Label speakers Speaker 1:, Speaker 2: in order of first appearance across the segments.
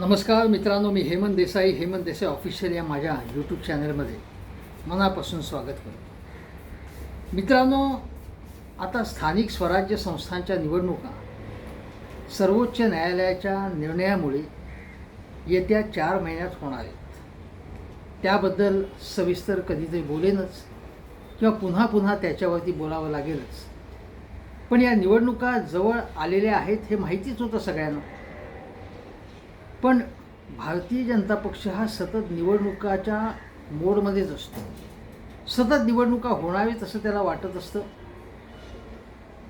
Speaker 1: नमस्कार मित्रांनो मी हेमंत देसाई. हेमंत देसाई ऑफिशियल या माझ्या यूट्यूब चॅनलमध्ये मनापासून स्वागत करतो. मित्रांनो आता स्थानिक स्वराज्य संस्थांच्या निवडणुका. सर्वोच्च न्यायालयाच्या निर्णयामुळे येत्या चार महिन्यात होणार आहेत. त्याबद्दल सविस्तर कधीतरी बोलेनच किंवा पुन्हा पुन्हा त्याच्यावरती बोलावं लागेलच. पण या निवडणुका जवळ आलेल्या आहेत हे माहितीच होतं सगळ्यांना. पण भारतीय जनता पक्ष हा सतत निवडणुकाच्या मोडमध्येच असतो. सतत निवडणुका होणावेत असं त्याला वाटत असतं.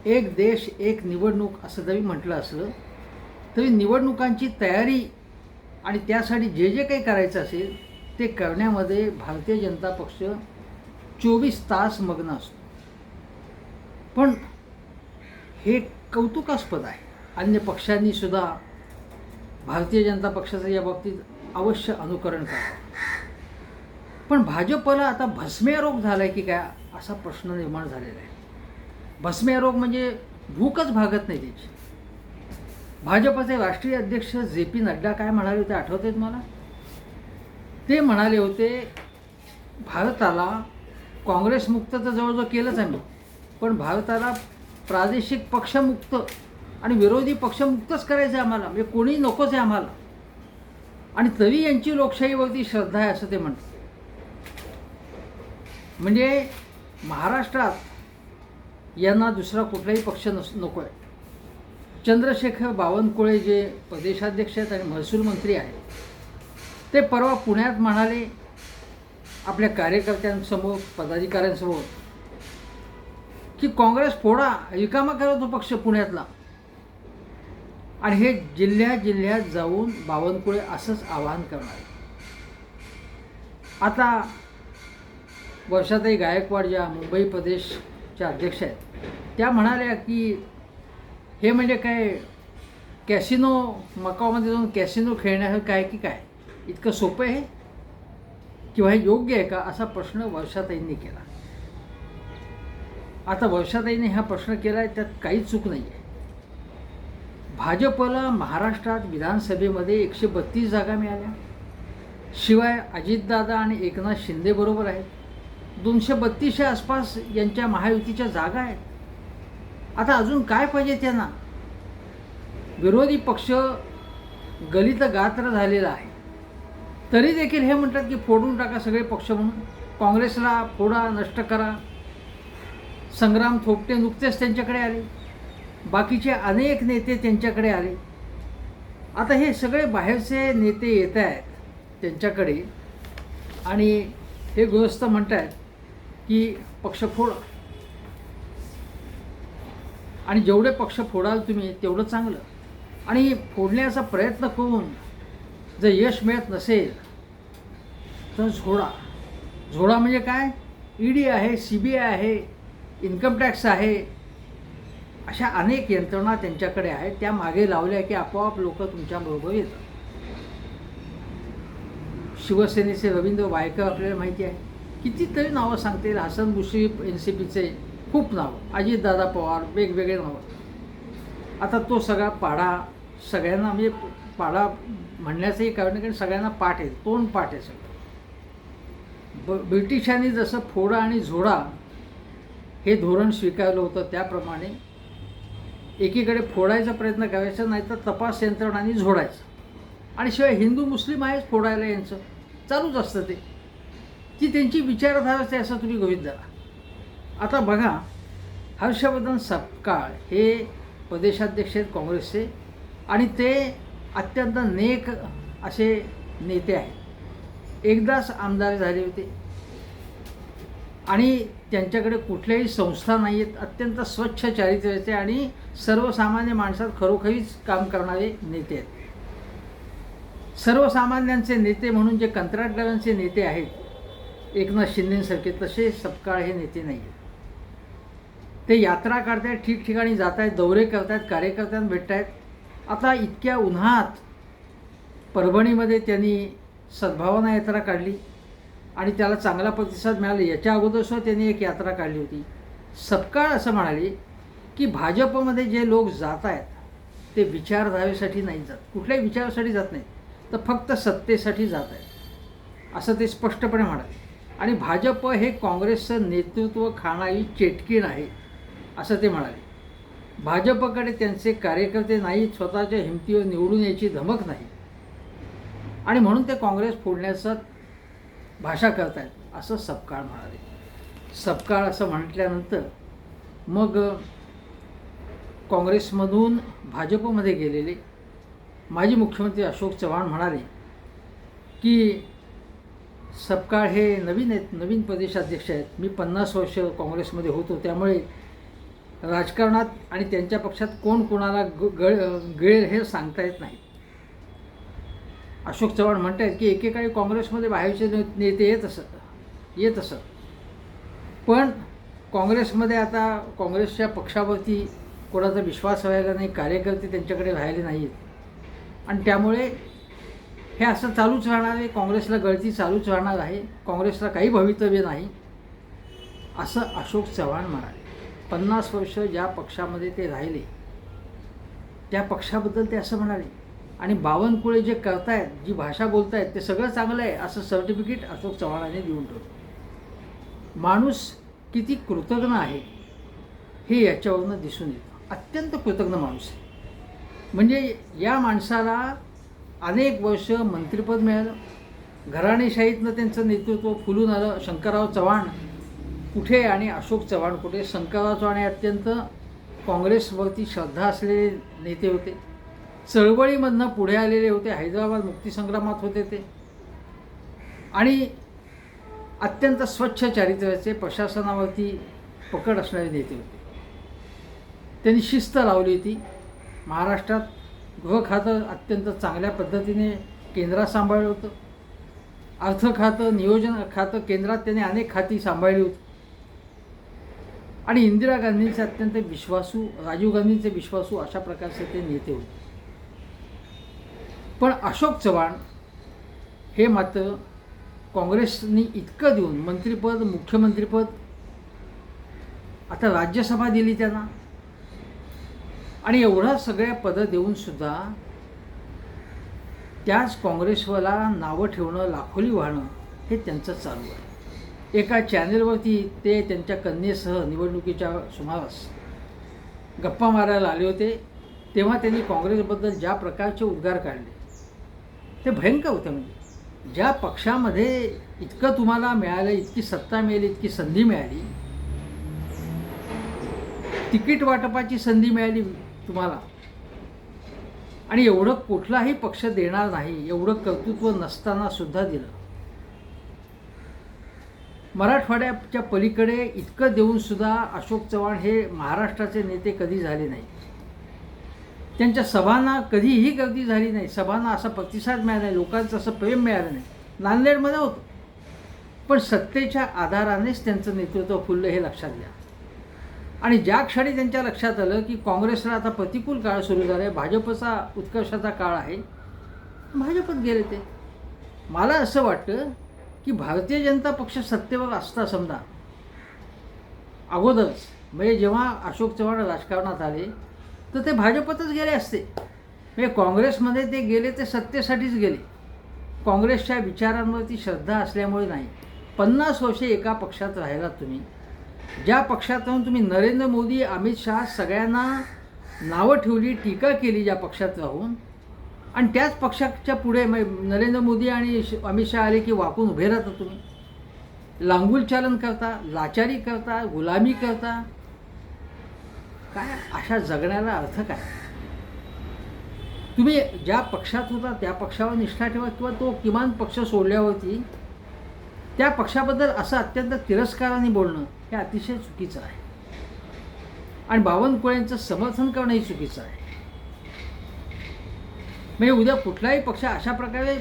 Speaker 1: एक देश एक निवडणूक असं जरी म्हटलं असलं तरी निवडणुकांची तयारी आणि त्यासाठी जे जे काही करायचं असेल ते करण्यामध्ये भारतीय जनता पक्ष चोवीस तास मग्न असतो. पण हे कौतुकास्पद आहे. अन्य पक्षांनी सुद्धा भारतीय जनता पक्षाचं या बाबतीत अवश्य अनुकरण करावं पण भाजपला आता भस्मे रोग झाला आहे की काय असा प्रश्न निर्माण झालेला आहे. भस्मे रोग म्हणजे भूकच भागत नाही त्याची. भाजपचे राष्ट्रीय अध्यक्ष जे पी नड्डा काय म्हणाले होते आठवते मला? ते म्हणाले होते भारताला काँग्रेसमुक्त तर जवळजवळ केलंच आम्ही पण भारताला प्रादेशिक पक्षमुक्त आणि विरोधी पक्षमुक्तच करायचं आहे आम्हाला. म्हणजे कोणी नकोच आहे आम्हाला. आणि तरी यांची लोकशाहीवरती श्रद्धा आहे असं ते म्हणतात. म्हणजे महाराष्ट्रात यांना दुसरा कुठलाही पक्ष नस नको आहे चंद्रशेखर बावनकुळे जे प्रदेशाध्यक्ष आहेत आणि महसूल मंत्री आहेत ते परवा पुण्यात म्हणाले आपल्या कार्यकर्त्यांसमोर पदाधिकाऱ्यांसमोर की काँग्रेस फोडा रिकामा करा तो पक्ष पुण्यातला. आणि हे जिल्ह्या जिल्ह्यात जाऊन बावनकुळे असंच आवाहन करणार आता वर्षाताई गायकवाड ज्या मुंबई प्रदेशच्या अध्यक्ष आहेत त्या म्हणाल्या की हे म्हणजे काय कॅसिनो मकावमध्ये जाऊन कॅसिनो खेळण्यासारखं काय की काय? इतकं सोपं आहे? किंवा हे योग्य आहे का? असा प्रश्न वर्षाताईंनी केला. आता वर्षाताईने हा प्रश्न केला आहे त्यात काहीच चूक नाही आहे भाजपला महाराष्ट्रात विधानसभेमध्ये एकशे बत्तीस जागा मिळाल्या. शिवाय अजितदादा आणि एकनाथ शिंदे बरोबर आहेत. दोनशे बत्तीसच्या आसपास यांच्या महायुतीच्या जागा आहेत. आता अजून काय पाहिजे त्यांना? विरोधी पक्ष गलित गात्र झालेला आहे. तरी देखील हे म्हणतात की फोडून टाका सगळे पक्ष म्हणून. काँग्रेसला फोडा नष्ट करा. संग्राम थोपटे नुकतेच त्यांच्याकडे आले. बाकीचे अनेक नेते त्यांच्याकडे आले. आता हे सगळे बाहेरचे नेते येत आहेत त्यांच्याकडे आणि हे गृहस्थ म्हणत आहेत की पक्ष फोडा आणि जेवढे पक्ष फोडाल तुम्ही तेवढं चांगलं. आणि फोडण्याचा प्रयत्न करून जर यश मिळत नसेल तर झोडा. झोडा म्हणजे काय? ईडी आहे सी बी आय आहे इन्कम टॅक्स आहे अशा अनेक यंत्रणा त्यांच्याकडे आहेत त्या मागे लावल्या की आपोआप लोक तुमच्याबरोबर येतात. शिवसेनेचे रवींद्र वायकर आपल्याला माहिती आहे. कितीतरी नावं सांगतील. हसन मुश्रीफ एन सी पीचे खूप नावं. अजितदादा पवार वेगवेगळे नावं. आता तो सगळा पाढा सगळ्यांना म्हणजे पाढा म्हणण्याचंही कारण नाही, कारण सगळ्यांना पाठ आहे. तोंड पाठ आहे सगळं. ब ब्रिटिशांनी जसं फोडा आणि झोडा हे धोरण स्वीकारलं होतं त्याप्रमाणे एकीकडे फोडायचा प्रयत्न करायचा नाही तर तपास यंत्रणांनी झोडायचं. आणि शिवाय हिंदू मुस्लिम आहेच फोडायला यांचं. चालूच असतं ते. ती त्यांची विचारधारा असते असं तुम्ही गृहीत धरा. आता बघा हर्षवर्धन सपकाळ हे प्रदेशाध्यक्ष आहेत काँग्रेसचे आणि ते अत्यंत नेक असे नेते आहेत. एकदाच आमदार झाले होते. आणि त्यांच्याकडे कुठल्याही संस्था नाही आहेत अत्यंत स्वच्छ चारित्र्याचे आणि सर्वसामान्य माणसात खरोखरीच काम करणारे नेते आहेत. सर्वसामान्यांचे नेते म्हणून जे कंत्राटदारांचे नेते आहेत एकनाथ शिंदेसारखे तसे सपकाळ हे नेते नाही आहेत ते यात्रा करतायत ठिकठिकाणी जात आहेत दौरे करतायत कार्यकर्त्यांना भेटत आहेत आता इतक्या उन्हात परभणीमध्ये त्यांनी सद्भावना यात्रा काढली. आणि त्याला चांगला प्रतिसाद मिळाला. याच्या अगोदर सुद्धा त्यांनी एक यात्रा काढली होती. सपकाळ असं म्हणाले की भाजपमध्ये जे लोक जात आहेत ते विचारधारेसाठी नाही जात. कुठल्याही विचारासाठी जात नाही. तर फक्त सत्तेसाठी जात आहेत. असं ते स्पष्टपणे म्हणाले. आणि भाजप हे काँग्रेसचं नेतृत्व खाणारी चेटकीण आहे असं ते म्हणाले. भाजपकडे त्यांचे कार्यकर्ते नाही स्वतःच्या हिमतीवर निवडून यायची धमक नाही. आणि म्हणून ते काँग्रेस फोडण्याचा भाषा करतायत असं सपकाळ म्हणाले सपकाळ असं म्हटल्यानंतर मग काँग्रेसमधून भाजपमध्ये गेलेले माजी मुख्यमंत्री अशोक चव्हाण म्हणाले की सपकाळ हे नवीन आहेत नवीन प्रदेशाध्यक्ष आहेत मी पन्नास वर्ष काँग्रेसमध्ये होतो त्यामुळे राजकारणात आणि त्यांच्या पक्षात कोण कोणाला ग गळ गिळेल हे सांगता येत नाही अशोक चव्हाण म्हणत आहेत की एकेकाळी काँग्रेसमध्ये बाहेरचे ने नेते येत असत येत असत. पण काँग्रेसमध्ये आता काँग्रेसच्या पक्षावरती कोणाचा विश्वास व्हायला नाही कार्यकर्ते त्यांच्याकडे राहिले नाहीत. आणि त्यामुळे हे असं चालूच राहणार आहे काँग्रेसला गळती चालूच राहणार आहे काँग्रेसला काही भवितव्य नाही असं अशोक चव्हाण म्हणाले. पन्नास वर्ष ज्या पक्षामध्ये ते राहिले त्या पक्षाबद्दल ते असं म्हणाले आणि बावनकुळे जे करतायत जी भाषा बोलतायत ते सगळं चांगलं आहे असं सर्टिफिकेट अशोक चव्हाणाने देऊन ठेवलं. माणूस किती कृतज्ञ आहे हे याच्यावरनं दिसून येतं. अत्यंत कृतज्ञ माणूस आहे. म्हणजे या माणसाला अनेक वर्ष मंत्रिपद मिळालं. घराणेशाहीतनं त्यांचं नेतृत्व फुलून आलं. शंकरराव चव्हाण कुठे आणि अशोक चव्हाण कुठे? शंकरराव चव्हाण हे अत्यंत काँग्रेसवरती श्रद्धा असलेले नेते होते. चळवळीमधनं पुढे आलेले होते हैदराबाद मुक्तीसंग्रामात होते ते. आणि अत्यंत स्वच्छ चारित्र्याचे प्रशासनावरती पकड असणारे नेते होते. त्यांनी शिस्त लावली होती. महाराष्ट्रात गृह खातं अत्यंत चांगल्या पद्धतीने केंद्रात सांभाळलं होतं. अर्थ खातं नियोजन खातं केंद्रात त्यांनी अनेक खाती सांभाळली होती. आणि इंदिरा गांधींचे अत्यंत विश्वासू राजीव गांधींचे विश्वासू अशा प्रकारचे ते नेते होते. पण अशोक चव्हाण हे मात्र काँग्रेसनी इतकं देऊन मंत्रिपद मुख्यमंत्रीपद आता राज्यसभा दिली त्यांना. आणि एवढं सगळ्या पदं देऊनसुद्धा त्याच काँग्रेसवाला नावं ठेवणं लाखोली वाहणं हे त्यांचं चालू आहे. एका चॅनेलवरती ते त्यांच्या कन्येसह निवडणुकीच्या सुमारास गप्पा मारायला आले होते. तेव्हा त्यांनी काँग्रेसबद्दल ज्या प्रकारचे उद्गार काढले ते भयंकर होतं म्हणजे. ज्या पक्षामध्ये इतकं तुम्हाला मिळालं इतकी सत्ता मिळाली इतकी संधी मिळाली तिकीट वाटपाची संधी मिळाली तुम्हाला. आणि एवढं कुठलाही पक्ष देणार नाही एवढं कर्तृत्व नसताना सुद्धा दिलं. मराठवाड्याच्या पलीकडे इतकं देऊन सुद्धा अशोक चव्हाण हे महाराष्ट्राचे नेते कधी झाले नाही त्यांच्या सभांना कधीही गर्दी झाली नाही. सभांना असा प्रतिसाद मिळाला नाही. लोकांचं असं प्रेम मिळालं नाही. नांदेडमध्ये होतं. पण सत्तेच्या आधारानेच त्यांचं नेतृत्व फुललं हे लक्षात घ्या. आणि ज्या क्षणी त्यांच्या लक्षात आलं की काँग्रेसला आता प्रतिकूल काळ सुरू झाला आहे भाजपचा उत्कर्षाचा काळ आहे भाजपत गेले ते. मला असं वाटतं की भारतीय जनता पक्ष सत्तेवर असता समजा. अगोदरच. म्हणजे जेव्हा अशोक चव्हाण राजकारणात आले तर ते भाजपतच गेले असते. म्हणजे काँग्रेसमध्ये ते गेले ते सत्तेसाठीच गेले. काँग्रेसच्या विचारांवरती श्रद्धा असल्यामुळे नाही. पन्नास वर्षे एका पक्षात राहिलात तुम्ही. ज्या पक्षात राहून तुम्ही नरेंद्र मोदी अमित शहा सगळ्यांना नावं ठेवली टीका केली ज्या पक्षात राहून आणि त्याच पक्षाच्या पुढे नरेंद्र मोदी आणि श- अमित शहा आले की वाकून उभे राहता तुम्ही. लांगुलचालन करता लाचारी करता गुलामी करता काय? अशा जगण्याला अर्थ काय? तुम्ही ज्या पक्षात होता त्या पक्षावर निष्ठा ठेवा किंवा तो किमान पक्ष सोडल्यावरती त्या पक्षाबद्दल असं अत्यंत तिरस्काराने बोलणं हे अतिशय चुकीचं आहे. आणि बावनकुळ्यांचं समर्थन करणंही चुकीचं आहे. म्हणजे उद्या कुठलाही पक्ष अशा प्रकारे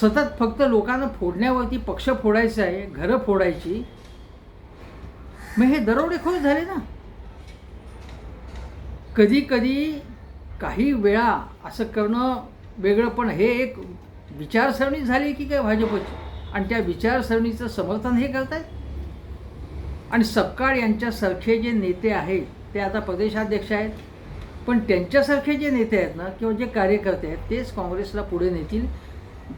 Speaker 1: सतत फक्त लोकांना फोडण्यावरती पक्ष फोडायचा आहे घरं फोडायची मग हे दरोडेखोर झाले ना? कधीकधी काही वेळा असं करणं वेगळं पण हे एक विचारसरणी झाली की काय भाजपची? आणि त्या विचारसरणीचं समर्थन हे करतायत? आणि सपकाळ यांच्यासारखे जे नेते आहेत ते आता प्रदेशाध्यक्ष आहेत. पण त्यांच्यासारखे जे नेते आहेत ना किंवा जे कार्यकर्ते आहेत तेच काँग्रेसला पुढे नेतील.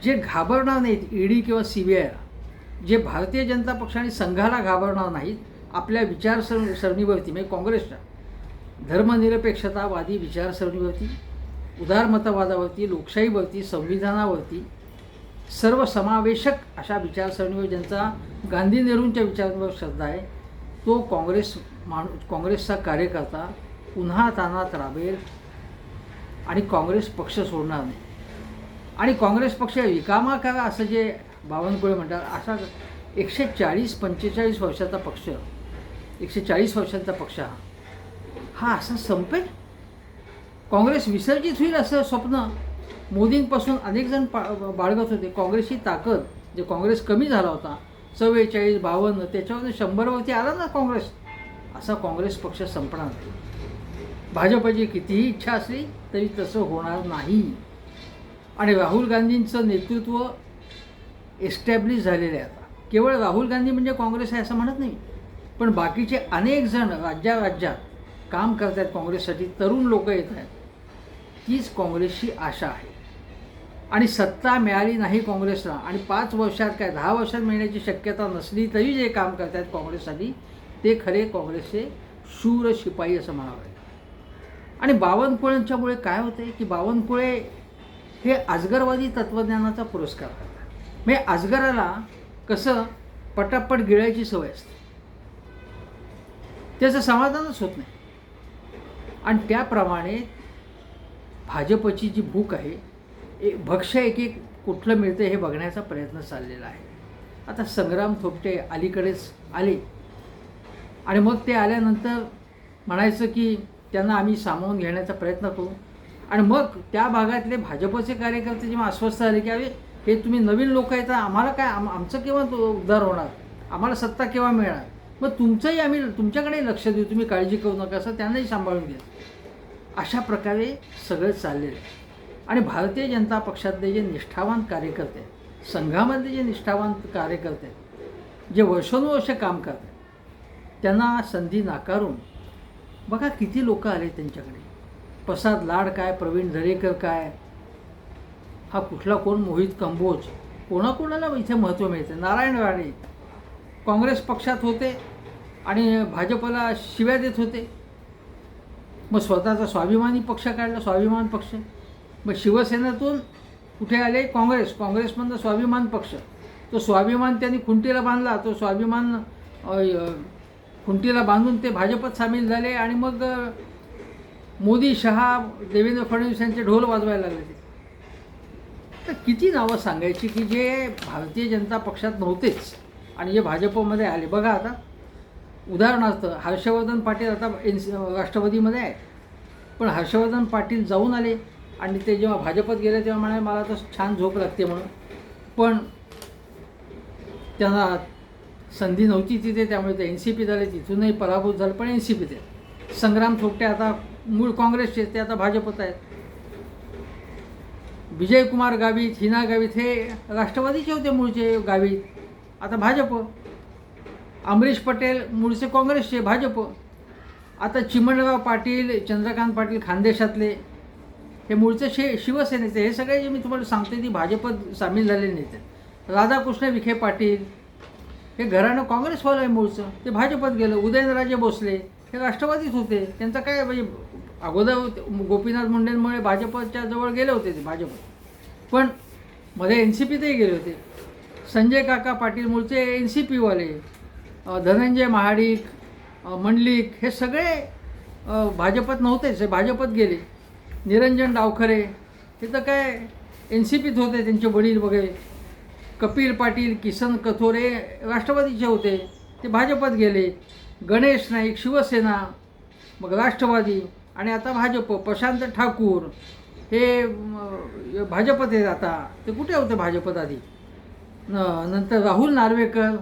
Speaker 1: जे घाबरणार नाहीत ईडी किंवा सी बी आयला जे भारतीय जनता पक्ष आणि संघाला घाबरणार नाहीत आपल्या विचारसर सरणीवरती म्हणजे काँग्रेसच्या धर्मनिरपेक्षतावादी विचारसरणीवरती उदारमतवादावरती लोकशाहीवरती संविधानावरती सर्वसमावेशक अशा विचारसरणीवर ज्यांचा गांधी नेहरूंच्या विचारांवर श्रद्धा आहे तो काँग्रेस माणू काँग्रेसचा कार्यकर्ता पुन्हा तानात राबेल आणि काँग्रेस पक्ष सोडणार नाही. आणि काँग्रेस पक्ष रिकामा करा असं जे बावनकुळे म्हणतात असा एकशे चाळीस पंचेचाळीस वर्षाचा पक्ष एकशे चाळीस वर्षांचा पक्ष हा. हा असा संपेल? काँग्रेस विसर्जित होईल असं स्वप्न मोदींपासून अनेक जण पा बाळगत होते. काँग्रेसची ताकद जे काँग्रेस कमी झाला होता चव्वेचाळीस बावन्न त्याच्यावर शंभरवरती आला ना काँग्रेस? असा काँग्रेस पक्ष संपणार नाही. भाजपची कितीही इच्छा असली तरी तसं होणार नाही. आणि राहुल गांधींचं नेतृत्व एस्टॅब्लिश झालेलं आहे आता. केवळ राहुल गांधी म्हणजे काँग्रेस आहे असं म्हणत नाही. पण बाकीचे अनेक जण राज्या राज्यात काम करत आहेत काँग्रेससाठी तरुण लोक येत आहेत तीच काँग्रेसची आशा आहे. आणि सत्ता मिळाली नाही काँग्रेसला आणि पाच वर्षात काय दहा वर्षात मिळण्याची शक्यता नसली तरी जे काम करत आहेत काँग्रेससाठी ते खरे काँग्रेसचे शूर शिपाई असं म्हणावं आणि बावनकुळेंच्यामुळे काय होते की बावनकुळे हे आजगरवादी तत्त्वज्ञानाचा पुरस्कार करतात. म्हणजे आजगराला कसं पटापट गिळायची सवय असते. त्याचं समाधानच होत नाही. आणि त्याप्रमाणे भाजपची जी भूक आहे एक भक्ष्य एक एक कुठलं मिळतं हे बघण्याचा प्रयत्न चाललेला आहे. आता संग्राम थोपटे अलीकडेच आले. आणि मग ते आल्यानंतर म्हणायचं की त्यांना आम्ही सामावून घेण्याचा प्रयत्न करू. आणि मग त्या भागातले भाजपचे कार्यकर्ते जेव्हा अस्वस्थ झाले की अरे हे तुम्ही नवीन लोक आहेत तर आम्हाला काय आम आमचं केव्हा तो उद्धार होणार? आम्हाला सत्ता केव्हा मिळणार? मग तुमचंही आम्ही तुमच्याकडे लक्ष देऊ तुम्ही काळजी करू नका असं त्यांनाही सांभाळून घ्या. अशा प्रकारे सगळं चाललेलं आहे. आणि भारतीय जनता पक्षातले जे निष्ठावान कार्यकर्ते आहेत संघामधले जे निष्ठावान कार्यकर्ते आहेत जे वर्षानुवर्ष काम करतात त्यांना संधी नाकारून बघा किती लोक आले त्यांच्याकडे. प्रसाद लाड काय प्रवीण दरेकर काय? हा कुठला कोण? मोहित कंबोज. कोणाकोणाला इथे महत्त्व मिळते? नारायण राणे. काँग्रेस पक्षात होते आणि भाजपला शिव्या देत होते. मग स्वतःचा स्वाभिमानी पक्ष काढला स्वाभिमान पक्ष. मग शिवसेनेतून कुठे आले? काँग्रेस. काँग्रेसमधनं स्वाभिमान पक्ष. तो स्वाभिमान त्यांनी खुंटीला बांधला. तो स्वाभिमान खुंटीला बांधून ते भाजपत सामील झाले आणि मग मोदी शहा देवेंद्र फडणवीस यांचे ढोल वाजवायला लागले. ते तर किती नावं सांगायची की जे भारतीय जनता पक्षात नव्हतेच. आणि जे भाजपमध्ये आले. बघा आता उदाहरणार्थ हर्षवर्धन पाटील आता एन सी राष्ट्रवादीमध्ये आहे पण हर्षवर्धन पाटील जाऊन आले आणि ते जेव्हा भाजपत गेले तेव्हा म्हणाले मला तर छान झोप लागते म्हणून. पण त्यांना संधी नव्हती तिथे त्यामुळे ते एन सी पी झाले. तिथूनही पराभूत झालं पण एन सी पी ते संग्राम थोपटे आता मूळ काँग्रेसचे ते आता भाजपत आहेत. विजयकुमार गावित हिना गावित हे राष्ट्रवादीचे होते मूळचे गावित. आता भाजप. अमरीश पटेल मूळचे काँग्रेसचे भाजप. आता चिमणराव पाटील चंद्रकांत पाटील खानदेशातले. हे मूळचे शे शिवसेनेचे हे सगळे जे मी तुम्हाला सांगते ती भाजपत सामील झालेले नेते. राधाकृष्ण विखे पाटील. हे घराणं काँग्रेसवालं आहे मूळचं. ते भाजपत गेलं. उदयनराजे भोसले. हे राष्ट्रवादीच होते. त्यांचा काय म्हणजे अगोदर गोपीनाथ मुंडेंमुळे भाजपच्या जवळ गेले होते ते भाजप. पण मध्ये एन सी पीतही गेले होते. संजय काका पाटील मूळचे एन सी पीवाले धनंजय महाडिक मंडलिक हे सगळे भाजपत नव्हतेच हे भाजपत गेले. निरंजन डावखरे हे तर काय एन सी पीत होते त्यांचे वडील वगैरे. कपिल पाटील किसन कथोरे राष्ट्रवादीचे होते ते भाजपत गेले. गणेश नाईक शिवसेना मग राष्ट्रवादी आणि आता भाजप प्रशांत ठाकूर. हे भाजपत आहेत आता. ते कुठे होते भाजपत आधी? नंतर राहुल नार्वेकर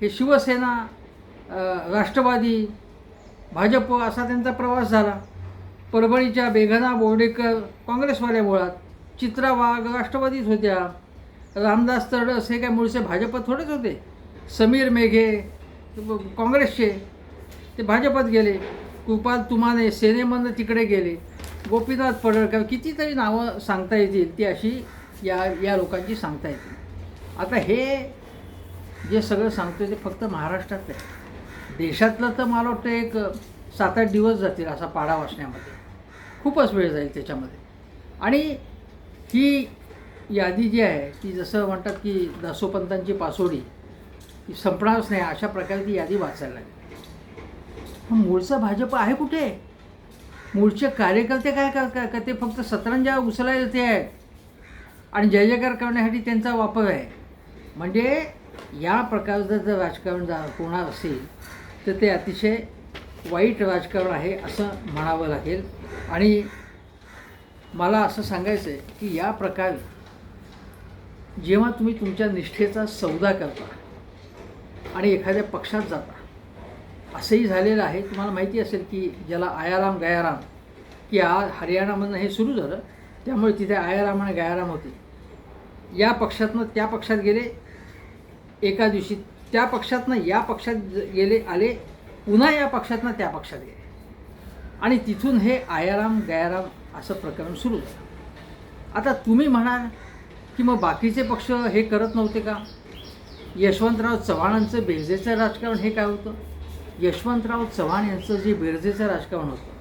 Speaker 1: हे शिवसेना राष्ट्रवादी भाजप असा त्यांचा प्रवास झाला. परभणीच्या बेघना बोर्डेकर काँग्रेसवाल्या मुळात चित्रा वाघ राष्ट्रवादीच होत्या. रामदास तरडस हे काय मूळचे भाजपत थोडेच होते. समीर मेघे काँग्रेसचे ते भाजपत गेले. कृपाल तुमाने सेनेमधनं तिकडे गेले. गोपीनाथ पडळकर कितीतरी नावं सांगता येतील ती अशी या या लोकांची सांगता येतील. आता हे जे सगळं सांगतो ते फक्त महाराष्ट्रात आहे. देशातलं तर मला वाटतं एक सात आठ दिवस जातील असा पाडा वाचण्यामध्ये. खूपच वेळ जाईल त्याच्यामध्ये. आणि ही यादी जी आहे ती जसं म्हणतात की दासोपंतांची पासोडी ती संपणारच नाही अशा प्रकारे ती यादी वाचायला लागली. पण मूळचं भाजप आहे कुठे? मूळचे कार्यकर्ते काय करतात का ते फक्त सतरंजा उचलायला ते आहेत. आणि जय जयकार करण्यासाठी त्यांचा वापर आहे. म्हणजे या प्रकारचं जर राजकारण जा होणार असेल तर ते अतिशय वाईट राजकारण आहे असं म्हणावं लागेल. आणि मला असं सांगायचं आहे की या प्रकारे जेव्हा तुम्ही तुमच्या निष्ठेचा सौदा करता आणि एखाद्या पक्षात जाता असंही झालेलं आहे. तुम्हाला माहिती असेल की ज्याला आयाराम गयाराम की आज हरियाणामधनं हे सुरू झालं त्यामुळे तिथे आयाराम आणि गयाराम होते. या पक्षातनं त्या पक्षात गेले एका दिवशी त्या पक्षातनं या पक्षात गेले आले पुन्हा या पक्षातनं त्या पक्षात गेले. आणि तिथून हे आयाराम गयाराम असं प्रकरण सुरू झालं. आता तुम्ही म्हणाल की मग बाकीचे पक्ष हे करत नव्हते का? यशवंतराव चव्हाणांचं बेरजेचं राजकारण हे काय होतं? यशवंतराव चव्हाण यांचं जे बेरजेचं राजकारण होतं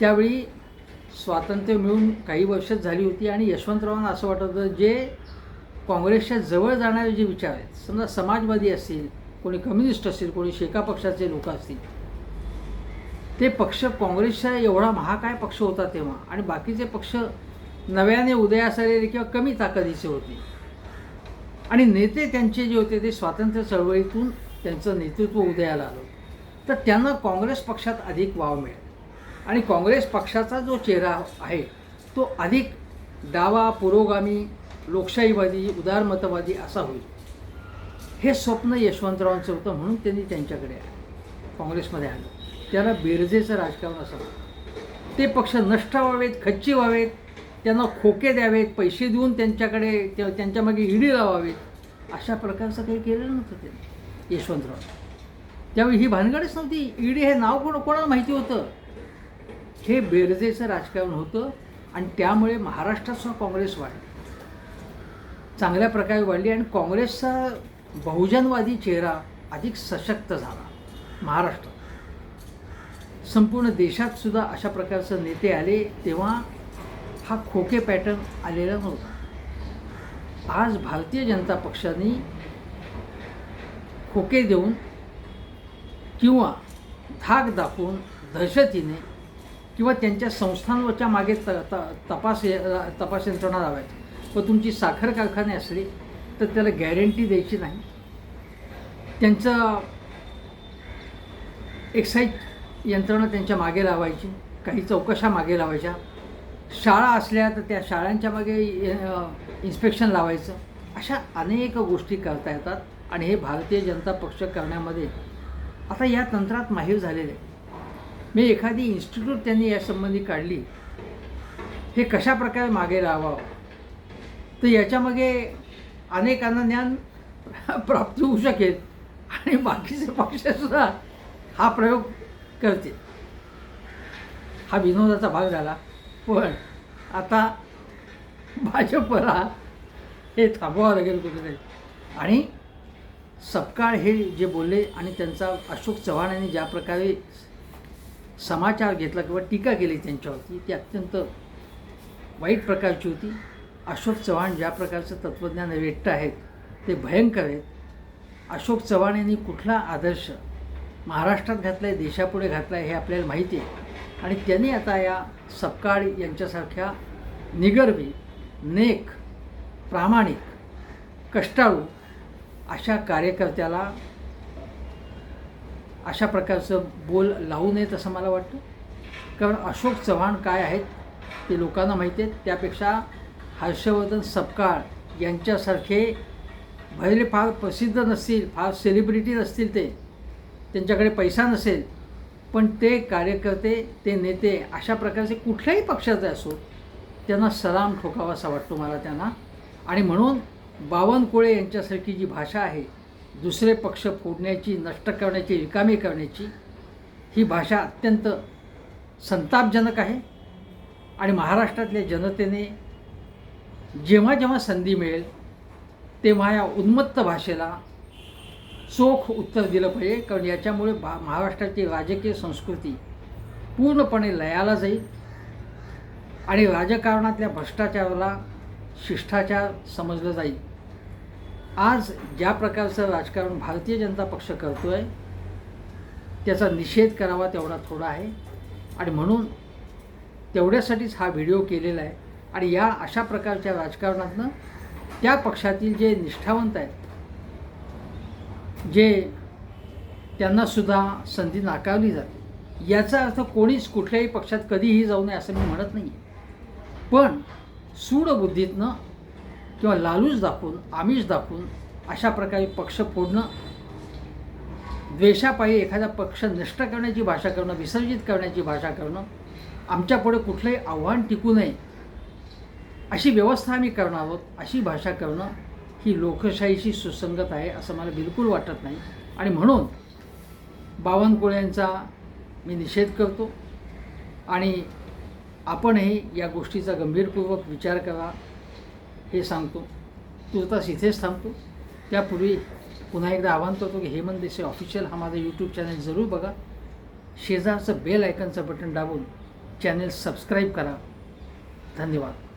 Speaker 1: त्यावेळी स्वातंत्र्य मिळून काही वर्षच झाली होती आणि यशवंतरावांना असं वाटत होतं जे काँग्रेसच्या जवळ जाणारे जे विचार आहेत समजा समाजवादी असतील कोणी कम्युनिस्ट असतील कोणी शेका पक्षाचे लोक असतील ते पक्ष काँग्रेसचा एवढा महाकाय पक्ष होता तेव्हा आणि बाकीचे पक्ष नव्याने उदयास आलेले किंवा कमी ताकदीचे होते. आणि नेते त्यांचे जे होते ते स्वातंत्र्य चळवळीतून त्यांचं नेतृत्व उदयाला आलं. तर त्यांना काँग्रेस पक्षात अधिक वाव मिळेल. आणि काँग्रेस पक्षाचा जो चेहरा आहे तो अधिक डावा पुरोगामी लोकशाहीवादी उदारमतवादी असा होईल. हे स्वप्न यशवंतरावांचं होतं म्हणून त्यांनी त्यांच्याकडे आलं. काँग्रेसमध्ये आलं. त्याला बेरजेचं राजकारण असं ते पक्ष नष्ट व्हावेत खच्ची व्हावेत त्यांना खोके द्यावेत पैसे देऊन त्यांच्याकडे त्या- त्यांच्यामागे इडी लावावेत अशा प्रकारचं काही केलेलं नव्हतं त्यांनी यशवंतराव. त्यावेळी ही भानगडच नव्हती. ईडी हे नाव कोण कोणाला माहिती होतं? हे बेरजेचं राजकारण होतं आणि त्यामुळे महाराष्ट्रात सुद्धा काँग्रेस वाढली. चांगल्या प्रकारे वाढली आणि काँग्रेसचा बहुजनवादी चेहरा अधिक सशक्त झाला. महाराष्ट्र. संपूर्ण देशात सुद्धा अशा प्रकारचे नेते आले तेव्हा हा खोके पॅटर्न आलेला नव्हता. आज भारतीय जनता पक्षाने खोके देऊन किंवा धाक दाखवून दहशतीने किंवा त्यांच्या संस्थांवरच्या मागे त त तपास तपास यंत्रणा लावायची व तुमची साखर कारखाने असले तर त्याला गॅरंटी द्यायची नाही. त्यांचं एक्साईज यंत्रणा त्यांच्या मागे लावायची काही चौकशा मागे लावायच्या. शाळा असल्या तर त्या शाळांच्या मागे इन्स्पेक्शन लावायचं. अशा अनेक गोष्टी करता येतात आणि हे भारतीय जनता पक्ष करण्यामध्ये आता या तंत्रात माहीर झालेले आहे. मी एखादी इन्स्टिट्यूट त्यांनी यासंबंधी काढली. हे कशा प्रकारे मागे लावावं? तर याच्यामागे अनेकांना ज्ञान प्राप्त होऊ शकेल आणि बाकीचे पक्षसुद्धा हा प्रयोग करतील. हा विनोदाचा भाग झाला. पण आता भाजपला हे थांबवावं लागेल कुठेतरी. आणि सपकाळ हे जे बोलले आणि त्यांचा अशोक चव्हाण यांनी ज्या प्रकारे समाचार घेतला किंवा टीका केली त्यांच्यावरती ती अत्यंत वाईट प्रकारची होती. अशोक चव्हाण ज्या प्रकारचं तत्त्वज्ञान व्यक्त आहेत ते भयंकर आहेत. अशोक चव्हाण यांनी कुठला आदर्श महाराष्ट्रात घातला आहे देशापुढे घातला आहे हे आपल्याला माहिती आहे. आणि त्यांनी आता या सपकाळ यांच्यासारख्या निगर्वी नेक प्रामाणिक कष्टाळू अशा कार्यकर्त्याला अशा प्रकारचं बोल लावू नयेत असं मला वाटतं. कारण अशोक चव्हाण काय आहेत ते लोकांना माहिती आहेत. त्यापेक्षा हर्षवर्धन सपकाळ यांच्यासारखे भले फार प्रसिद्ध नसतील फार सेलिब्रिटी नसतील ते त्यांच्याकडे पैसा नसेल पण ते कार्यकर्ते ते नेते अशा प्रकारचे कुठल्याही पक्षाचे असो त्यांना सलाम ठोकावासा वाटतो मला त्यांना. आणि म्हणून बावनकुळे यांच्यासारखी जी भाषा आहे दुसरे पक्ष फोडण्याची नष्ट करण्याची रिकामी करण्याची ही भाषा अत्यंत संतापजनक आहे. आणि महाराष्ट्रातल्या जनतेने जेव्हा जेव्हा संधी मिळेल तेव्हा या उन्मत्त भाषेला चोख उत्तर दिलं पाहिजे कारण याच्यामुळे भा महाराष्ट्राची राजकीय संस्कृती पूर्णपणे लयाला जाईल आणि राजकारणातल्या भ्रष्टाचाराला शिष्टाचार समजलं जाईल. आज ज्या प्रकारचं राजकारण भारतीय जनता पक्ष करतो आहे त्याचा निषेध करावा तेवढा थोडा आहे. आणि म्हणून तेवढ्यासाठीच हा व्हिडिओ केलेला आहे. आणि या अशा प्रकारच्या राजकारणातनं त्या पक्षातील जे निष्ठावंत आहेत जे त्यांनासुद्धा संधी नाकारली जाते याचा अर्थ कोणीच कुठल्याही पक्षात कधीही जाऊ नये असं मी म्हणत नाही पण सूडबुद्धीतनं किंवा लालूच दाखवून आमिष दाखवून अशा प्रकारे पक्ष फोडणं द्वेषापायी एखादा पक्ष नष्ट करण्याची भाषा करणं विसर्जित करण्याची भाषा करणं आमच्यापुढे कुठलंही आव्हान टिकू नये अशी व्यवस्था आम्ही करणार आहोत अशी भाषा करणं ही लोकशाहीशी सुसंगत आहे असं मला बिलकुल वाटत नाही. आणि म्हणून बावनकुळ्यांचा मी निषेध करतो आणि आपणही या गोष्टीचा गंभीरपूर्वक विचार करा हे सांगतो. तुर्तास इथेच थांबतो. त्यापूर्वी पुन्हा एकदा आवाहन करतो की हेमंत देसाई ऑफिशियल हा माझा यूट्यूब चॅनल जरूर बघा. शेजारचं बेल आयकनचं बटन दाबून चॅनेल सबस्क्राईब करा. धन्यवाद.